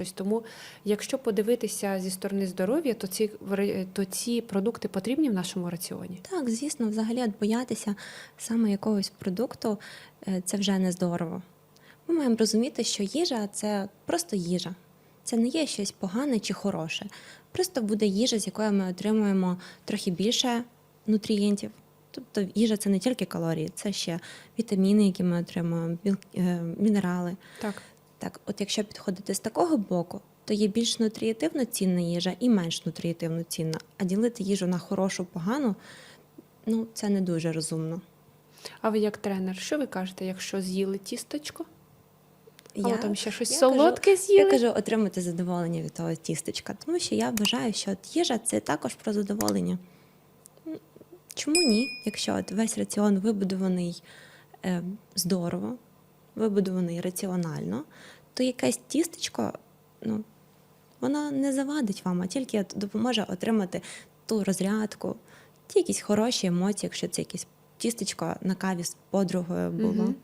Щось. Тому, якщо подивитися зі сторони здоров'я, то ці, то ці продукти потрібні в нашому раціоні. Так, звісно, взагалі боятися саме якогось продукту е, це вже не здорово. Ми маємо розуміти, що їжа це просто їжа. Це не є щось погане чи хороше. Просто буде їжа, з якої ми отримуємо трохи більше нутрієнтів. Тобто їжа це не тільки калорії, це ще вітаміни, які ми отримуємо, е, мінерали. Так. Так, от якщо підходити з такого боку, то є більш нутрієтивно цінна їжа і менш нутрієтивно цінна. А ділити їжу на хорошу, погану, ну це не дуже розумно. А ви як тренер, що ви кажете, якщо з'їли тісточко? Я, там ще щось я солодке кажу, з'їли? я кажу, отримати задоволення від того тістечка, тому що я вважаю, що от їжа це також про задоволення. Чому ні? Якщо от весь раціон вибудований е, здорово, вибудований раціонально, то якесь тістечко, ну, воно не завадить вам, а тільки допоможе отримати ту розрядку, ті якісь хороші емоції, якщо це якесь тістечко на каві з подругою було. Мгм.